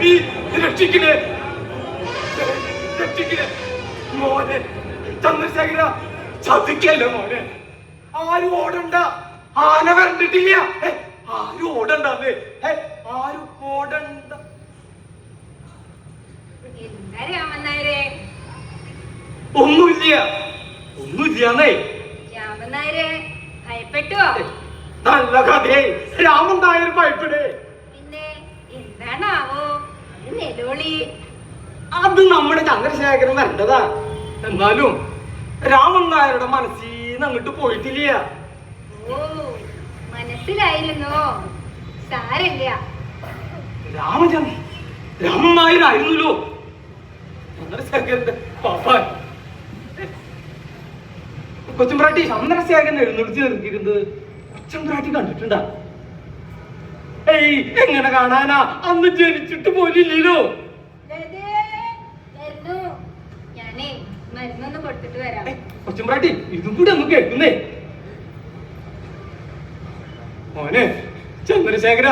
ദേവി രക്ഷിക്കണേ രക്ഷിക്കണേ മോനെ ചന്ദ്രശേഖര ചതിക്കല്ലേ മോനെ? ആരും ഓടണ്ട. ആന വരണ്ടിട്ടില്ല. ആരും ഓടണ്ടേ ആരും ഓടണ്ട. ഒന്നുമില്ല. ഒന്നുമില്ലാന്നേ. നല്ല കഥയെ. രാമൻ നായർ ഭയപ്പെടേ. പിന്നെ എന്താണാവോ? നെലോളി അത് നമ്മുടെ ചന്ദ്രശേഖരൻ വരേണ്ടതാ. എന്നാലും രാമൻ നായരുടെ മനസ്സിൽ നിന്ന് അങ്ങോട്ട് പോയിട്ടില്ല. ഓ മനസ്സിലായിരുന്നോ സാരല്ല രാമചന്ദ്രൻ രാമൻ നായരായിരുന്നല്ലോ ചന്ദ്രശേഖരന്റെ പാപ്പാൻ. കൊച്ചുമ്പ്രാട്ടി ചന്ദ്രശേഖരൻ എഴുന്നള്ളിച്ച് നിർത്തിയിരുന്നത് കൊച്ചുമ്പ്രാട്ടി കണ്ടിട്ടുണ്ടാ? ഏയ് എങ്ങനെ കാണാനാ? അന്ന് ജനിച്ചിട്ട് പോലില്ലല്ലോ. കൊച്ചുമ്പ്രാട്ടി ഇതും കൂടെ ഒന്ന് കേൾക്കുന്നേ. മോനെ ചന്ദ്രശേഖര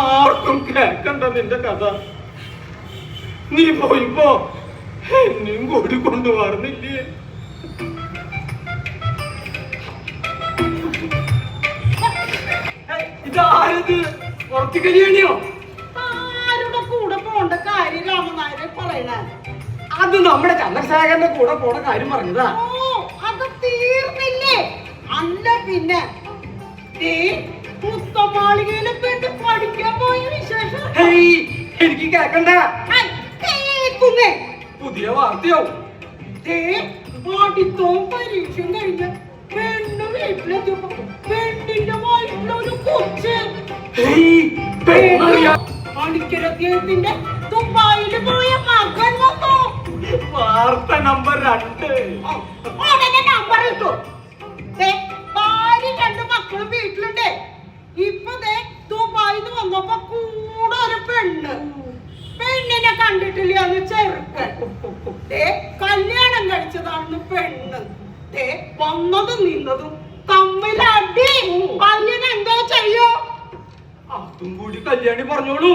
ആർക്കും കേൾക്കണ്ട നിന്റെ കഥ. നീ പോയിപ്പോ എന്നെയും കൂടി കൊണ്ടുപോകുന്നില്ലേ ഇതാരത് പുറത്ത് കല്യാണിയോ ആരുടെ കൂടെ പോണ്ട കാര്യം രാമനായരെ പറയണേ? അത് നമ്മുടെ ചന്ദ്രശേഖരന്റെ കൂടെ പോണ കാര്യം പറഞ്ഞതാ. ഓ അത് തീർന്നില്ലേ? അല്ല പിന്നെ നീ പുത്തമാളികയിലെ പെണ്ണ് പഠിക്കാൻ പോയ വിശേഷം. ഹേയ് എനിക്ക് കേക്കണ്ട. ഐ, കേക്കുന്നേ. പുതിയ വാർത്തയാവും. ദേ, പഠിത്തവും പരീക്ഷയും കഴിഞ്ഞ് വീട്ടിലെത്തിയപ്പോ പെണ്ണിന്റെ വയറ്റിലൊരു കൊച്ച് ഹേയ് പെണ്ണറിയാ പണിക്കരത്തിന്റെ ദുബായിൽ പോയ മകൻ വന്നു നമ്പർ രണ്ട് ഉടനെ നമ്പർ ഇട്ടു ഭാര്യ രണ്ട് മക്കളും വീട്ടിലുണ്ട് ഇപ്പൊ ദുബായിന്ന് വന്നപ്പോ കൂടെ ഒരു പെണ്ണ് പെണ്ണിനെ കണ്ടിട്ടില്ല എന്ന് ചെറുക്കൻ കല്യാണം കഴിച്ചതാണെന്ന് പെണ്ണ് വന്നതും നിന്നതും തമ്മിലടി പല്ലിന് എന്തോ ചെയ്യോ? അതും കൂടി കല്യാണി പറഞ്ഞോളൂ.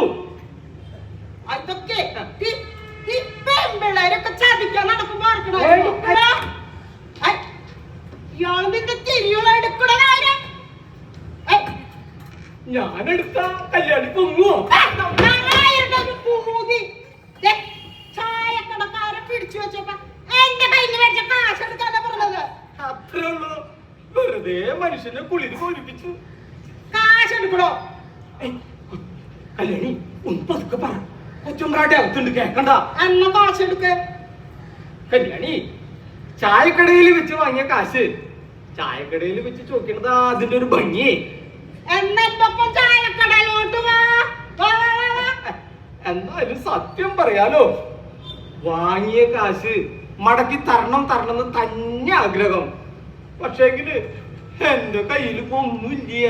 അതൊക്കെ പെൺപിള്ളേരൊക്കെ ചതിക്കാൻ നടക്കുമ്പോ ഇയാൾ നിന്റെ തിരിയുള്ള എടുക്കണ കാര്യം. ഐ, ഞാനെടുത്ത കല്യാണി പൊങ്ങുവോ? ചായക്കടക്കാരൻ പിടിച്ചു വെച്ചപ്പോ. എന്റെ കയ്യിൽ വെച്ച കാശ് എടുക്കാനാ പറഞ്ഞത്. അത്രേ ഉള്ളൂ. വെറുതെ മനുഷ്യനെ കുളിര് കോരിപ്പിച്ചു കാശ് എടുക്കണോ കല്യാണി ഒന്ന് പതുക്കെ പറ. കൊച്ചുമ്പ്രാട്ടി അകത്തുണ്ട് കേക്കണ്ട. എന്ന കാശ് എടുക്ക കല്യാണി ചായക്കടയിൽ വെച്ച് വാങ്ങിയ കാശ്. ചായക്കടയിൽ വെച്ച് ചോദിക്കണത് അതിന്റെ ഒരു ഭംഗി. എന്നെ ഒപ്പം ചായക്കടയിലോട്ട്. എന്നാലും സത്യം പറയാലോ വാങ്ങിയ കാശ് മടക്കി തരണം തരണം എന്ന് തന്നെ ആഗ്രഹം. പക്ഷേങ്കിൽ എന്റെ കയ്യിൽ ഒന്നുമില്ല.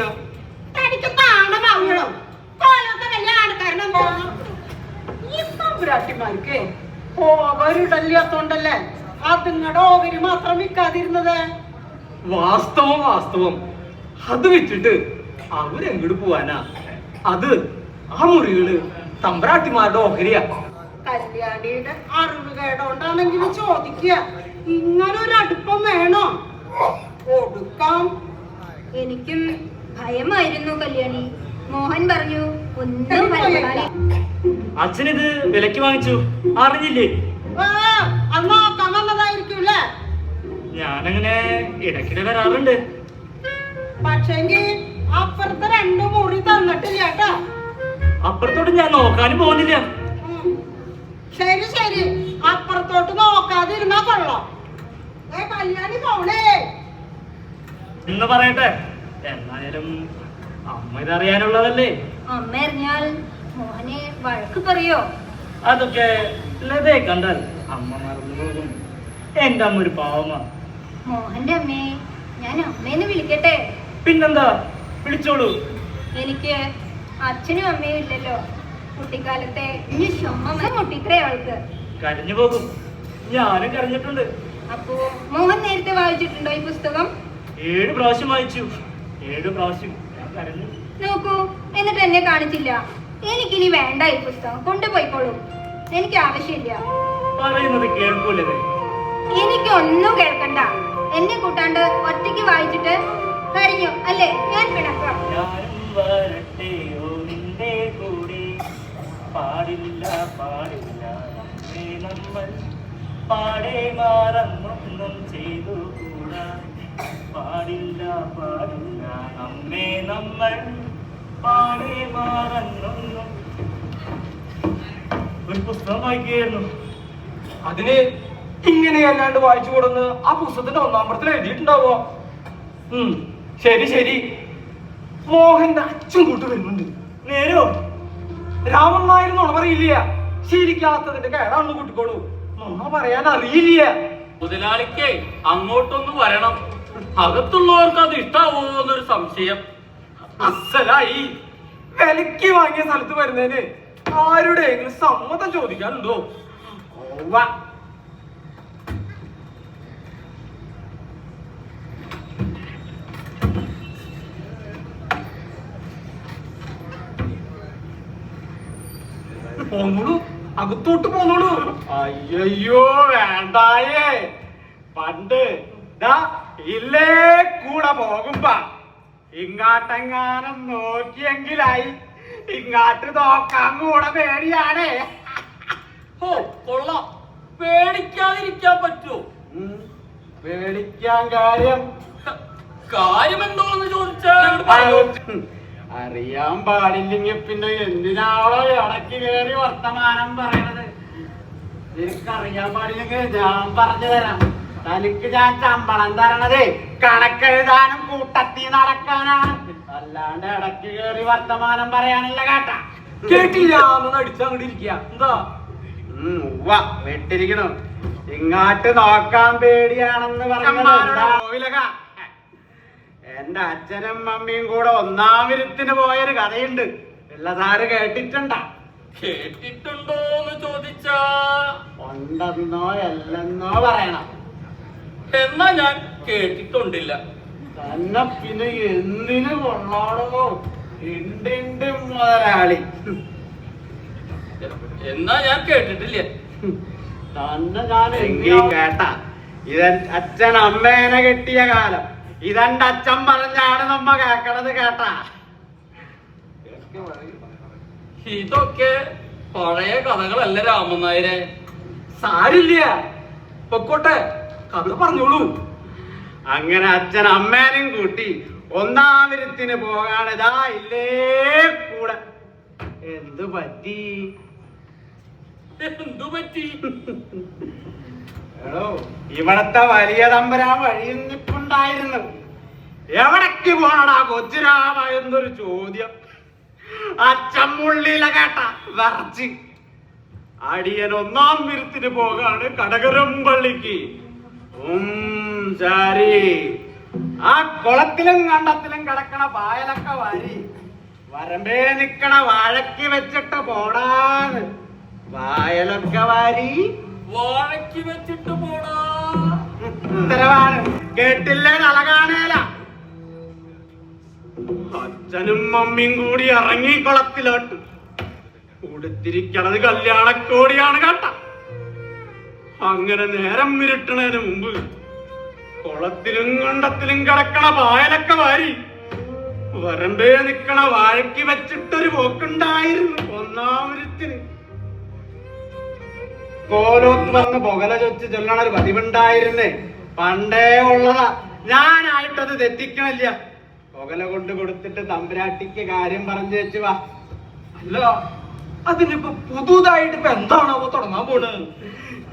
തനിക്ക് കോലൊക്കെ വലിയ ആൾക്കാരനെന്തോ ഈ തമ്പുരാട്ടിമാർക്ക് ഓവരിടല്ലാത്തോണ്ടല്ലേ അതുങ്ങടെ ഓവരി മാത്രം വിൽക്കാതിരുന്നത്? വാസ്തവം വാസ്തവം. അത് വെച്ചിട്ട് അവരെങ്ങോട്ട് പോവാനാ? അത് ആ മുറികൾ തമ്പ്രാട്ടിമാരുടെ ഓഹരിയാ. കല്യാണിയുടെ അറിവ് കേടോണ്ടാണെങ്കിലും ചോദിക്കുക ഇങ്ങനെ ഒരു അടുപ്പം വേണോ? കൊടുക്കാം. എനിക്കും ഭയമായിരുന്നു കല്യാണി. മോഹൻ പറഞ്ഞു ഒന്നും ഭയപ്പെടാതെ അച്ഛനിത് വിലക്ക് വാങ്ങിച്ചു. അറിഞ്ഞില്ലേ? ഞാനങ്ങനെ ഇടയ്ക്കിടെ വരാറുണ്ട്. പക്ഷെങ്കിൽ അപ്പുറത്തെ രണ്ടു മുറി തന്നിട്ടില്ല കേട്ടാ. അപ്പുറത്തോട്ട് ഞാൻ നോക്കാനും പോകുന്നില്ല. ശരി ശരി. അപ്പുറത്തോട്ട് നോക്കാതിരുന്നാ കൊള്ളാം. കല്യാണി പോണേ. എന്ന് പറയട്ടെ? എന്നായാലും അമ്മ ഇതറിയാനുള്ളതല്ലേ? അമ്മ അറിഞ്ഞാൽ മോനെ വഴക്ക് പറയോ? അതൊക്കെ ലതയെ കണ്ടാൽ അമ്മ മറന്നു പോകും. എന്റെ അമ്മ ഒരു പാവമാ. മോഹന്റെ അമ്മേ ഞാൻ അമ്മേന്ന് വിളിക്കട്ടെ? പിന്നെന്താ? വിളിച്ചോളൂ. എനിക്ക് അച്ഛനും അമ്മയും ഇല്ലല്ലോ. കുട്ടിക്കാലത്തെ ഇനി ചുമ മുട്ടിക്കറേ അവൾക്ക്. കരഞ്ഞു പോകും. ഞാനും കരഞ്ഞിട്ടുണ്ട്. അപ്പോ മോഹൻ നേരത്തെ വായിച്ചിട്ടുണ്ടോ ഈ പുസ്തകം? ഏഴ് പ്രാവശ്യം വായിച്ചു. ഏഴ് പ്രാവശ്യം. ഞാൻ കരഞ്ഞു. നോക്കൂ എന്നിട്ട് എന്നെ കാണിച്ചില്ല. എനിക്കിനി വേണ്ട ഈ പുസ്തകം. കൊണ്ടുപോയിക്കോളൂ. എനിക്ക് ആവശ്യമില്ല. പറയുന്നത് കേൾക്കൂലേ? എനിക്കൊന്നും കേൾക്കണ്ട. എന്നെ കൂട്ടാണ്ട് ഒറ്റയ്ക്ക് വായിച്ചിട്ട് കഴിഞ്ഞു അല്ലേ? ഞാൻ പിണക്കാം. പാടില്ല പാടില്ല. നമ്മെ നമ്മൾ പാടെ മാറന്നൊന്നും ചെയ്തു കൂടാ പാടില്ല പാടില്ല നമ്മെ നമ്മൾ പാടെ മാറന്നൊന്നും. ഒരു പുസ്തകം വായിക്കുകയായിരുന്നു. അതിന് ഇങ്ങനെ അല്ലാണ്ട് വായിച്ചു കൊടുന്ന് ആ പുസ്തകത്തിന്റെ ഒന്നാം പടത്തിൽ എഴുതിയിട്ടുണ്ടാവോ? ശരി ശരി. മോഹന്റെ അച്ഛൻ കൂട്ട് വരുന്നുണ്ട്. നേരോ? രാമൻ നായർ നുണ പറയില്ല. ശീലിക്കാത്തതിന്റെ കേടാണെന്ന് കൂട്ടിക്കോളൂ. നുണ പറയാൻ അറിയില്ല. മുതലാളിക്ക് അങ്ങോട്ടൊന്ന് വരണം. അകത്തുള്ളവർക്ക് അത് ഇഷ്ടാവോ എന്നൊരു സംശയം. അസലായി. വിലക്ക് വാങ്ങിയ സ്ഥലത്ത് വരുന്നതിന് ആരുടെയെങ്കിലും സമ്മതം ചോദിക്കാനുണ്ടോ? ഓവ പോന്നോളൂ. അകത്തോട്ട് പോന്നോളൂ. അയ്യോ വേണ്ടായേ. പണ്ട് ഇല്ലേ കൂടെ പോകുമ്പോ. ഇങ്ങാട്ടെങ്ങാനും നോക്കിയെങ്കിലായി. ഇങ്ങാട്ട് നോക്കാൻ കൂടെ പേടിയാണേ. ഓ കൊള്ളാം. പേടിക്കാതിരിക്കാൻ പറ്റുമോ? പേടിക്കാൻ കാര്യം. കാര്യം എന്തോന്ന് ചോദിച്ചാൽ അറിയാൻ പാടില്ലെങ്കിൽ പിന്നെ എന്തിനാണോ ഇടയ്ക്ക് കയറി വർത്തമാനം പറയണത്? എനിക്കറിയാൻ പാടില്ലെങ്കിൽ ഞാൻ പറഞ്ഞു തരാം. തനിക്ക് ഞാൻ ശമ്പളം തരണതേ കണക്കെഴുതാനും കൂട്ടത്തി നടക്കാനാണ്. അല്ലാണ്ട് ഇടയ്ക്ക് കയറി വർത്തമാനം പറയാനല്ല കേട്ട. കേട്ടില്ല അടിച്ചങ്ങോട്ട് ഇരിക്കുക. എന്താ? വെട്ടിരിക്കണു. ഇങ്ങാട്ട് നോക്കാൻ പേടിയാണെന്ന് പറഞ്ഞത് എന്റെ അച്ഛനും മമ്മിയും കൂടെ ഒന്നാമിരത്തിന് പോയൊരു കഥയുണ്ട്. വെള്ളതാറ് കേട്ടിട്ടുണ്ട? കേട്ടിട്ടുണ്ടോ എന്ന് ചോദിച്ചാ. ഉണ്ടെന്നോ അല്ലെന്നോ പറയണം. എന്നാ ഞാൻ കേട്ടിട്ടുണ്ടില്ല. തന്നെ പിന്നെ എന്തിനു കൊള്ളാടോ ഉണ്ട് മുതലാളി. എന്നാ ഞാൻ കേട്ടിട്ടില്ല. തന്നെ ഞാൻ എങ്കിലും കേട്ട. ഇതൻ അച്ഛൻ അമ്മേനെ കെട്ടിയ കാലം. ഇതെന്റെ അച്ഛൻ പറഞ്ഞാണ് നമ്മ കേക്കണത് കേട്ടാ. ഇതൊക്കെ പഴയ കഥകളല്ല രാമൻ നായരെ സാരില്ല. പൊക്കോട്ടെ. കഥ പറഞ്ഞോളൂ. അങ്ങനെ അച്ഛൻ അമ്മേനെയും കൂട്ടി ഒന്നാമരത്തിന് പോകാണിതാ ഇല്ലേ കൂടെ. എന്തു പറ്റി? എന്തു പറ്റി? ഇവിടത്തെ വലിയ തമ്പരാ വഴിയിൽ നിൽപ്പുണ്ടായിരുന്നു എവിടേക്ക് പോണടാ കൊച്ചുരാമ എന്നൊരു ചോദ്യം. അച്ചമ്മുള്ളില കേട്ട വറച്ച് അടിയൻ ഒന്നാം വിരുത്തിന് പോകാണ് കടകരം പള്ളിക്ക് ആ കുളത്തിലും കണ്ടത്തിലും കിടക്കണ പായലൊക്കെ വാരി. വരമ്പേ നിക്കണ വാഴക്ക് വെച്ചിട്ട് പോടാന്ന് വായലൊക്കെ വാരി. വാഴയ്ക്ക് വെച്ചിട്ട് പോടാ. കേട്ടില്ലേ അളകാണേല അച്ഛനും മമ്മിയും കൂടി ഇറങ്ങി കുളത്തിലോട്ട്. കൊടുത്തിരിക്കണത് കല്യാണക്കോടിയാണ് കേട്ട. അങ്ങനെ നേരം വിരട്ടണതിന് മുമ്പ് കുളത്തിലും കണ്ടത്തിലും കിടക്കണ പായലൊക്കെ വാരി വരണ്ടേ നിക്കണ വാഴയ്ക്ക് വെച്ചിട്ടൊരു പോക്കുണ്ടായിരുന്നു ഒന്നാമരത്തിന്. കോലോത്ത് വന്ന് പുകല ചൊച്ച് ചൊല്ലണ ഒരു പതിവുണ്ടായിരുന്നേ. പണ്ടേ ഉള്ളതാ. ഞാനായിട്ടത് തെറ്റിക്കണില്ല. പുകല കൊണ്ട് കൊടുത്തിട്ട് തമ്പുരാട്ടിക്ക് കാര്യം പറഞ്ഞു വെച്ച് വാ. അല്ല അതിനിപ്പോ പുതുതായിട്ട് ഇപ്പൊ എന്താണാവോ തുടങ്ങാൻ പോണ്?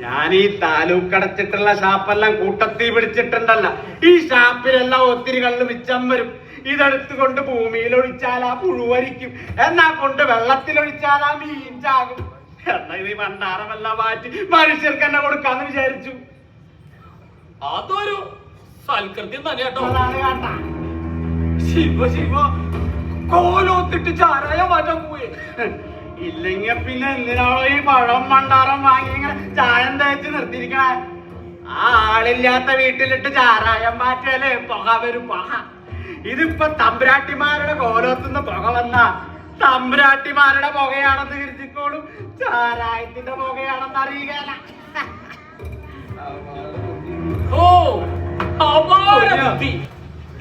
ഞാൻ ഈ താലൂക്ക് അടച്ചിട്ടുള്ള ഷാപ്പെല്ലാം കൂട്ടത്തി പിടിച്ചിട്ടുണ്ടല്ല. ഈ ഷാപ്പിലെല്ലാം ഒത്തിരി കള്ള് മിച്ചം വരും. ഇതെടുത്ത് കൊണ്ട് ഭൂമിയിൽ ഒഴിച്ചാൽ ആ പുഴുവരിക്കും എന്നാ കൊണ്ട് വെള്ളത്തിൽ ഒഴിച്ചാൽ ആ മീൻ ചാകും. എന്നാ ഇത് മാറ്റി മനുഷ്യർക്ക് എന്നെ കൊടുക്കാന്ന് വിചാരിച്ചു. അതൊരു സൽകൃത്യം തന്നെ കേട്ടോ. ശിവ ശിവ. കോലോത്തിട്ട് ചാരായ മാറ്റം പോയി ഇല്ലെങ്കിൽ പിന്നെ എന്തിനാണോ ഈ പഴം മണ്ടാറം വാങ്ങി ഇങ്ങനെ ചായം തേച്ച് നിർത്തിയിരിക്കണേ? ആ ആളില്ലാത്ത വീട്ടിലിട്ട് ചാരായം മാറ്റിയാലേ പുക വരും പുക. ഇതിപ്പോ തമ്പ്രാട്ടിമാരുടെ കോലോത്തുനിന്ന് പുക വന്ന തമ്പ്രാട്ടിമാരുടെ പുകയാണെന്ന് കരുതിക്കോളും ചാരായത്തിന്റെ പുകയാണെന്ന് അറിയുകയല്ല ഓ.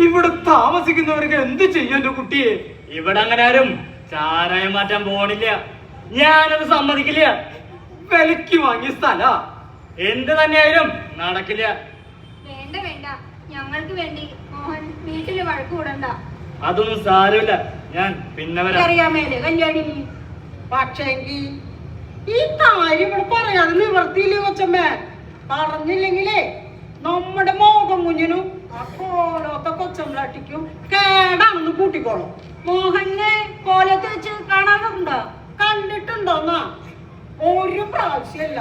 ഇവിടെ താമസിക്കുന്നവർക്ക് എന്ത് ചെയ്യും എന്റെ കുട്ടിയെ? ഇവിടെ അങ്ങനെ ആരും ചാരായം മാറ്റാൻ പോണില്ല. ഞാനത് സമ്മതിക്കില്ല. വിലക്ക് വാങ്ങിയ സ്ഥല. എന്ത് തന്നെയായാലും നടക്കില്ല. വേണ്ട വേണ്ട. ഞങ്ങൾക്ക് വേണ്ടി മോഹൻ വീട്ടിൽ വഴക്ക് കൂടണ്ട. അതൊന്നും സാരമില്ല. ഞാൻ പിന്നെ വരാം. അറിയാമേലെ കല്യാണി. പക്ഷേങ്കി ഈ കാര്യം ഇവിടെ പറയാതെ നിവർത്തിയില്ലേ കൊച്ചമ്മേ? പറഞ്ഞില്ലെങ്കിലേ നമ്മുടെ മോഹം കുഞ്ഞിനും ആ കോലത്തെ കൊച്ചമ്മളട്ടിക്കും കേടാണെന്ന് കൂട്ടിക്കോളും. മോഹനെ കോലത്ത് വെച്ച് കാണാറുണ്ടോ? കണ്ടിട്ടുണ്ടോന്നാ? ഒരു പ്രാവശ്യമല്ല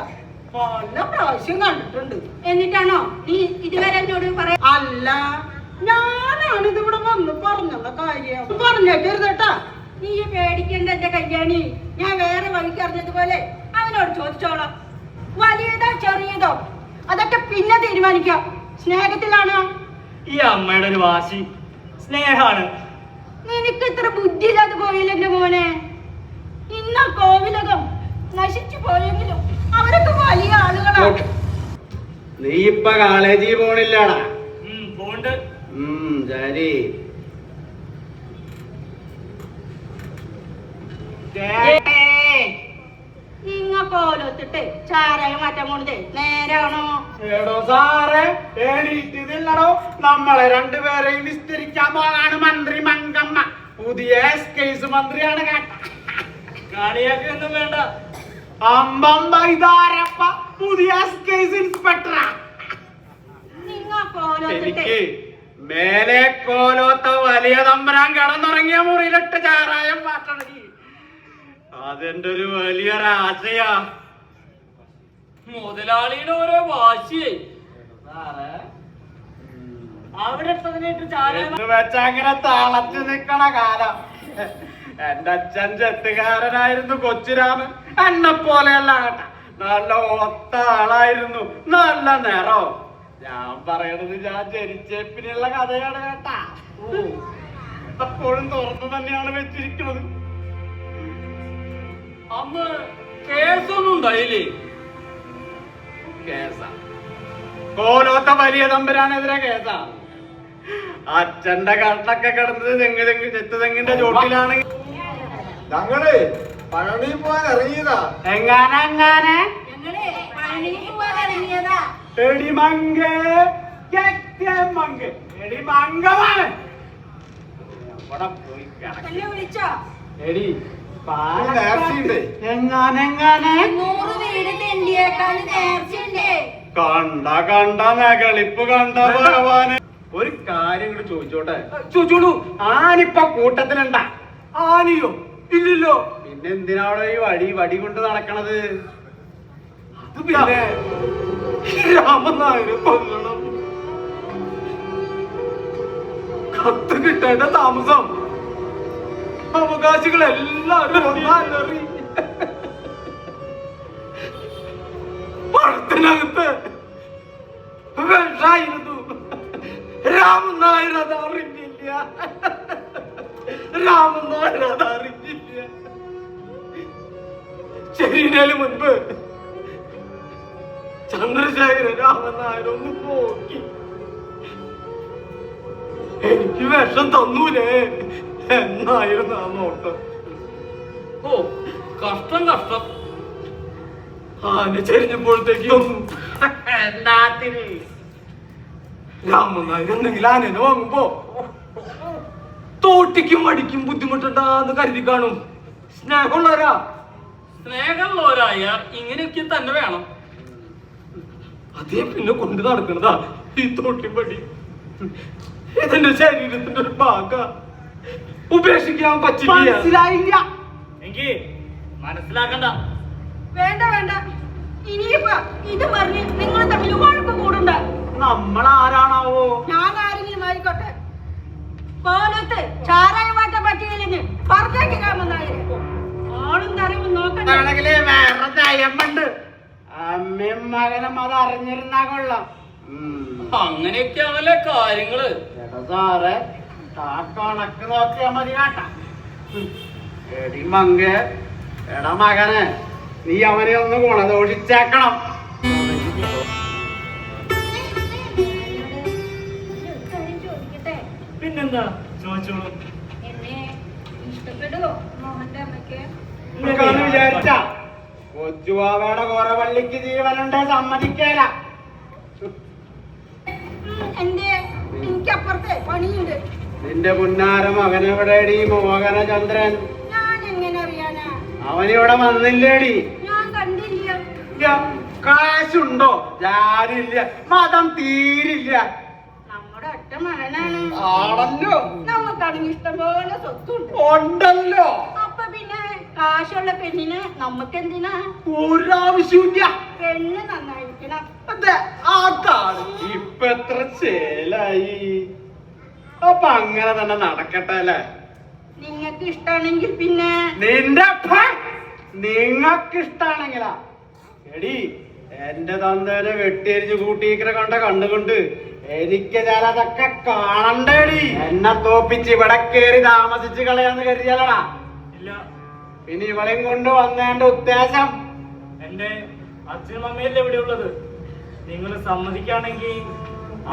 പല പ്രാവശ്യം കണ്ടിട്ടുണ്ട്. എന്നിട്ടാണോ? നീ ഇതുവരെ എന്നോട് പറയാ അല്ല ഞാനാണ് ഇതിവിടെ വന്ന് പറഞ്ഞുള്ള കാര്യം. പറഞ്ഞേക്കരുതട്ടാ നീ പേടിക്കണ്ട എന്റെ കല്യാണി. ഞാൻ വേറെ വഴിക്ക് അറിഞ്ഞതുപോലെ അവനോട് ചോദിച്ചോളാം. വലിയതോ ചെറിയതോ? അതൊക്കെ പിന്നെ തീരുമാനിക്കാം. സ്നേഹത്തിലാണോ? ഈ അമ്മയുടെ ഒരു വാശി. സ്നേഹാണ്. നിനക്ക് ഇത്ര ബുദ്ധിയില്ലാതെ പോയില്ല എന്റെ മോനെ. ഇന്ന കോവിലകം നശിച്ചു പോയെങ്കിലും അവരൊക്കെ വലിയ ആളുകളാണ് നീ ഇപ്പൊ കോളേജിൽ പോണില്ലടാ. ഉം, പോണ്ട്. ഉം ശരി. ഇങ്ങ കോലത്തിട്ട് ചാരായം മാറ്റാൻ പോണതേ നേരാണോ? എടോ സാറേ എണീറ്റില്ലടോ നമ്മളെ രണ്ടുപേരെയും വിസ്തരിക്കാൻ പോകാണ് മന്ത്രി മങ്കമ്മ. പുതിയ കേസ് മന്ത്രിയാണ് കാണിയൊക്കെ ഒന്നും വേണ്ട. അമ്പമ്പ ഇതാരപ്പ പുതിയ കേസ് ഇൻസ്പെക്ടറാ. നിങ്ങ കോലത്തിട്ട് എനിക്ക് മേലെ കോലോത്ത വലിയ തമ്പരാൻ കിടന്നുറങ്ങിയ മുറിയിലിട്ട് ചാരായം മാറ്റണി. അതെന്റെ ഒരു വലിയൊരാശയാ മുതലാളിയുടെ ഓരോ വാശിയേ അവിടെ വെച്ച അങ്ങനെ തളച്ചു നിക്കണ കാലം. എന്റെ അച്ഛൻ ചെത്തുകാരനായിരുന്നു കൊച്ചുരാമൻ. എന്നെ പോലെയല്ല നല്ല ഒത്ത ആളായിരുന്നു നല്ല നിറോ. ഞാൻ പറയണത് ഞാൻ ജനിച്ചേപ്പിനുള്ള കഥയാണ് കേട്ടാ. അപ്പോഴും തുറന്നു തന്നെയാണ് വെച്ചിരിക്കുന്നത്. അന്ന് കേസൊന്നും ഉണ്ടായില്ലേ? കേസാ. കോലോത്ത വലിയ തമ്പരാനെതിരെ കേസാ. അച്ഛന്റെ കണ്ണൊക്കെ കിടന്നത് തെങ്ങ് തെങ്ങ് ചെത്ത് തെങ്ങിന്റെ ചോട്ടിലാണ്. ഞങ്ങൾ പഴനി പോവാൻ ഇറങ്ങിയതാ. എങ്ങനെ എങ്ങനെ? എടിമങ്ക് മങ്ക് വിളിച്ചോ എടി നേർച്ചയുണ്ട്. എങ്ങാനെങ്ങനെ നൂറ് വീട് തെണ്ടിയേക്കാൾ നേർച്ചയുണ്ടേ. കണ്ട കണ്ട നകളിപ്പ് കണ്ട ഭഗവാന്. ഒരു കാര്യം കൂടി ചോദിച്ചോട്ടെ? ചോദിച്ചോളൂ. ആനിപ്പ കൂട്ടത്തിലുണ്ട ആനിയോ? ഇല്ലല്ലോ. പിന്നെ എന്തിനാണോ ഈ വടി വടി കൊണ്ട് നടക്കണത്? അത് പിന്നെ രാമനായരെ കൊല്ലണം. കത്ത് കിട്ടേണ്ട താമസം. അവകാശികൾ എല്ലാവരും ഒന്നാലറി. പഴത്തിനകത്ത് വിഷായിരുന്നു. രാമൻ നായർ അത് അറിഞ്ഞില്ല. രാമൻ നായർ അത് അറിഞ്ഞില്ല. ശരീരന് മുൻപ് ചന്ദ്രശേഖര രാമൻ നായർ ഒന്ന് പോക്കി. എനിക്ക് വിഷം തന്നൂലേ. എന്നായിരുന്നു ആ നോട്ട്? ഓ കഷ്ടം കഷ്ടം. ആന ചെരിഞ്ഞപ്പോഴത്തേക്കും രാമനായർ എന്തെങ്കിലും ആനനെ വാങ്ങുമ്പോ. തോട്ടിക്കും അടിക്കും ബുദ്ധിമുട്ടുണ്ടാന്ന് കരുതി കാണും. സ്നേഹമുള്ളവരാ. സ്നേഹമുള്ളവരായ ഇങ്ങനെയൊക്കെ തന്നെ വേണം. അതേ പിന്നെ കൊണ്ട് നടക്കണതാ ഈ തോട്ടിപ്പടി ഇതിന്റെ ശരീരത്തിന്റെ ഒരു ഭാഗ. ഉപേക്ഷിക്കാൻ പറ്റില്ല. മനസ്സിലായില്ല. എങ്കി മനസ്സിലാക്കണ്ട. വേണ്ട വേണ്ട. ഇനിയിപ്പോ ഇത് പറഞ്ഞ് നിങ്ങൾ തമ്മിൽ വഴക്ക് കൂടണ്ട. നമ്മൾ ആരാണാവോ ഞാൻ ആരെങ്കിലും ആയിക്കോട്ടെ കോലത്ത് ചാരായ ആളും തരവും നോക്കണ്ട. ആണെങ്കിൽ വേറെ നയമുണ്ട് അമ്മയും മകനും അത് അറിഞ്ഞിരുന്നാ കൊള്ളാം. ഉം. അങ്ങനെയൊക്കെയാണല്ലേ കാര്യങ്ങൾ. സാറേ കണക്ക് നോക്കിയാ മതി കേട്ടാ. എടി മങ്ക എടാ മകനെ നീ അവനെ ഒന്ന് ഗുണദോഷിച്ചേക്കണം. പിന്നെന്താ? ചോദിച്ചോളൂ. വിചാരിച്ച? കൊച്ചുവാവയുടെ കോറവള്ളിക്ക് ജീവനുണ്ടെ സമ്മതിക്കേല. എന്റെ എനിക്കപ്പുറത്തെ പണിയുണ്ട്. നിന്റെ മുന്നാരം മകനെവിടെടി മോഹന ചന്ദ്രൻ ഞാൻ എങ്ങനെ അറിയാനാ? അവനിവിടെ വന്നില്ലേടി. കാശുണ്ടോ? ആരില്ല മതം തീരില്ല. നമ്മുടെ ഒറ്റ മകനാണ്. ആണല്ലോ. നമുക്കാണെങ്കിൽ ഇഷ്ടംപോലെ സ്വത്തുണ്ട്. ഉണ്ടല്ലോ. അപ്പൊ പിന്നെ കാശുള്ള പെണ്ണിന് നമുക്കെന്തിനാ? ഒരാവശ്യമില്ല പെണ്ണ് നന്നായിരിക്കണം. അതെ ഇപ്പൊ എത്ര ചേലായി അപ്പൊ അങ്ങനെ തന്നെ നടക്കട്ടെ അല്ലേ? നിങ്ങൾക്ക് ഇഷ്ടാണെങ്കിൽ പിന്നെ? നിന്റെ നിങ്ങക്ക് ഇഷ്ടാണെങ്കിലാ എടി എന്റെ തന്തേനെ വെട്ടിയരിഞ്ഞ് കൂട്ടിയിരിക്കണ കണ്ട കണ്ടുകൊണ്ട് എനിക്ക് ചിലതൊക്കെ കാണണ്ടേടി. എന്നെ തോപ്പിച്ച് ഇവിടെ കേറി താമസിച്ച് കളയാന്ന് കരുതിയാലടാ. ഇല്ല. ഇനി ഇവളെയും കൊണ്ട് വന്നതിന്റെ ഉദ്ദേശം? എന്റെ അച്ഛനും അമ്മയല്ലേ ഇവിടെ ഉള്ളത് നിങ്ങൾ സമ്മതിക്കാണെങ്കിൽ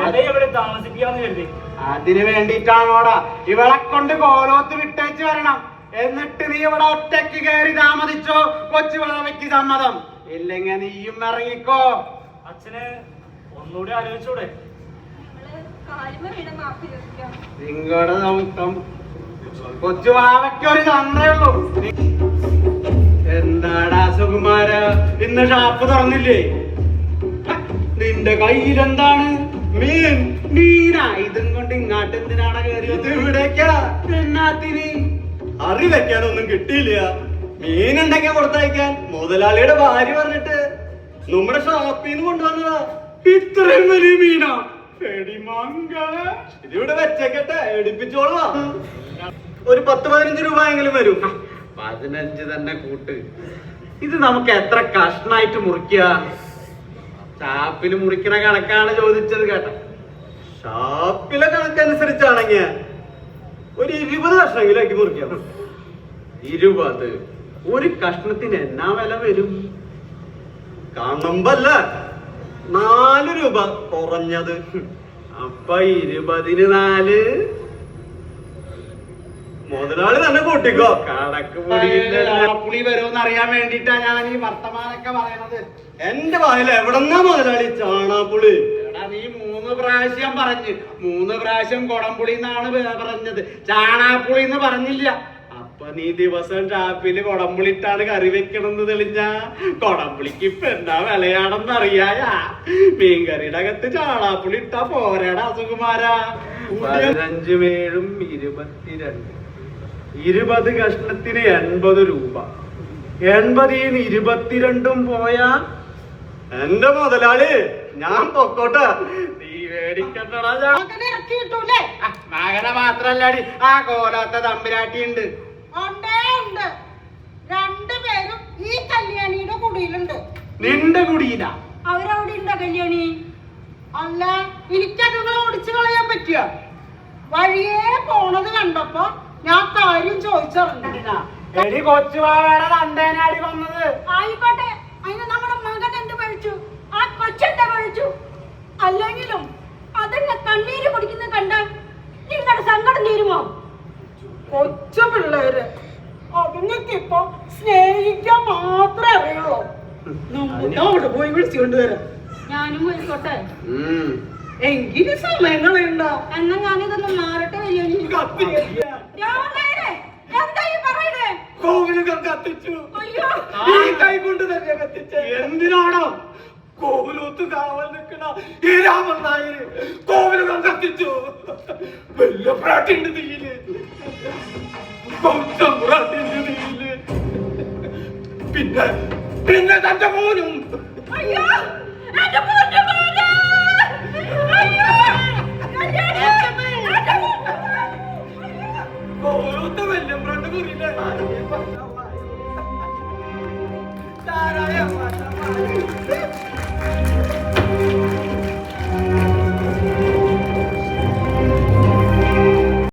അതേ ഇവിടെ താമസിക്കാന്ന് കരുതി. അതിന് വേണ്ടിയിട്ടാണോടാ ഇവളെ കൊണ്ട് കോലോത്ത് വിട്ടേച്ച് വരണം. എന്നിട്ട് നീ ഇവിടെ ഒറ്റയ്ക്ക് കയറി താമസിച്ചോ? കൊച്ചു വളവയ്ക്ക് സമ്മതം. ഇല്ലെങ്കിൽ നീയും ഇറങ്ങിക്കോ. അച്ഛനെ ഒന്നുകൂടി ആലോചിച്ചൂടെ. നിങ്ങളുടെ നമുക്കം കൊച്ചു വാവയ്ക്ക് ഒരു തന്നേയുള്ളൂ എന്താടാ സുകുമാര? ഇന്ന് ഷാപ്പ് തുറന്നില്ലേ? നിന്റെ കയ്യിൽ എന്താണ് മീൻ. മീനാ ഇതും കൊണ്ട് ഇങ്ങാട്ട് എന്തിനാണ് കയറിയത് ഇവിടേക്കാ. എന്നാത്തിന്? അറി വെക്കാനൊന്നും കിട്ടിയില്ല മീനുണ്ടെങ്കിൽ കൊടുത്തയക്കാൻ? മുതലാളിയുടെ ഭാര്യ പറഞ്ഞിട്ട് നമ്മുടെ ഷോപ്പിൽ നിന്ന് കൊണ്ടുവന്നതാ. ഇത്രയും വലിയ മീനാ? എടിമങ്ക ഇതിവിടെ വെച്ചേക്കട്ടെ. എടുപ്പിച്ചോളുവാ ഒരു പത്ത് പതിനഞ്ച് രൂപ എങ്കിലും വരും. പതിനഞ്ച് തന്നെ കൂട്ട്. ഇത് നമുക്ക് എത്ര കഷ്ണായിട്ട് മുറിക്കുക ചാപ്പിൽ മുറിക്കണ കണക്കാണ് ചോദിച്ചത് കേട്ടോ. ഷാപ്പിലെ കണക്കനുസരിച്ചാണെങ്കിൽ ഒരു ഇരുപത് കഷ്ണമെങ്കിലേക്ക് മുറിക്കാം. ഇരുപത്. ഒരു കഷ്ണത്തിന് എന്നാ വില വരും? കാണുമ്പല്ല. നാല് രൂപ കുറഞ്ഞത്. അപ്പൊ ഇരുപതിന് നാല്. മുതലാളി തന്നെ കൂട്ടിക്കോ. കണക്ക് പുളി വരുമെന്ന് അറിയാൻ വേണ്ടിട്ടാ ഞാൻ ഈ വർത്തമാനൊക്കെ പറയണത് എന്റെ വായിൽ എവിടെന്നാ മുതലാളി ചാണാപ്പുളി? എടാ നീ മൂന്ന് പ്രാവശ്യം പറഞ്ഞു. മൂന്ന് പ്രാവശ്യം കൊടംപുളി എന്നാണ് പറഞ്ഞത്. ചാണാപ്പുളി എന്ന് പറഞ്ഞില്ല. അപ്പൊ നീ ദിവസം ഷാപ്പിൽ കൊടംപുളി ഇട്ടാണ് കറി വെക്കണമെന്ന് തെളിഞ്ഞ? കൊടംപുളിക്ക് ഇപ്പൊ എന്താ വിലയാണെന്ന് അറിയായ മീൻകറിയുടെ അകത്ത് ചാണാപ്പുളി ഇട്ടാ പോരാടാ സുകുമാരാ. പതിനഞ്ചും ഏഴും ഇരുപത്തിരണ്ട്. ഇരുപത് കഷ്ണത്തിന് എൺപത് രൂപ. എൺപതിന് ഇരുപത്തിരണ്ടും പോയാ എന്റെ മുതലാളി ഞാൻ പൊക്കോട്ടെ. നീ മേടിക്കണ്ടടാ ചാ- മകനെ മാത്രല്ലാടി ആ, കോലാത്ത തമ്പിരാട്ടി ഉണ്ട് രണ്ടുപേരും ഈ കല്യാണിയുടെ കുടിയിലുണ്ട്. നിന്റെ കുടിയില? അവരവിടെ ഉണ്ടോ കല്യാണി? അല്ല എനിക്കതുങ്ങളെ ഓടിച്ചു കളയാൻ പറ്റിയ? വഴിയേ പോണത് കണ്ടപ്പോ ഞാൻ കാര്യം ചോദിച്ചറിഞ്ഞില്ല എടി കൊച്ചുവാവേടെ അണ്ടേനാടി വന്നത്. ആയിക്കോട്ടെ. അതിന് നമ്മുടെ മകൻ എന്ത് പഴിച്ചു? ആ കൊച്ചെന്താ പഴിച്ചു? അല്ലെങ്കിലും അതിന്റെ കണ്ണീര് കുടിക്കുന്ന കണ്ട നിങ്ങളുടെ സങ്കടം തീരുമോ? കൊച്ചു പിള്ളേര് അതുങ്ങൾക്കിപ്പോ സ്നേഹിക്കാൻ മാത്രമേ അറിയുള്ളൂ. അവിടെ പോയി വിളിച്ചുകൊണ്ട് വരാം ഞാനും പോയിക്കോട്ടെ. എങ്കിലും സമയങ്ങളുണ്ടോ? എന്നാ ഞാനിതൊന്നും മാറട്ടെ കല്യാണി കോവിലുകൾ കത്തിച്ചു. ഈ കൈ കൊണ്ട് തന്നെ കത്തിച്ച. എന്തിനാണോ? കോവിലൂത്ത് കാവൽ നിൽക്കണ ഈ രാമൻ നായര് കോവിലുകൾ കത്തിച്ചു. വലിയ പ്രാട്ടിന്റെ തീയിൽ. പ്രാട്ടിന്റെ തീയിൽ. പിന്നെ പിന്നെ തന്റെ മോനും. അയ്യോ എന്റെ പൊന്നു മോനെ! അയ്യോ. താരായ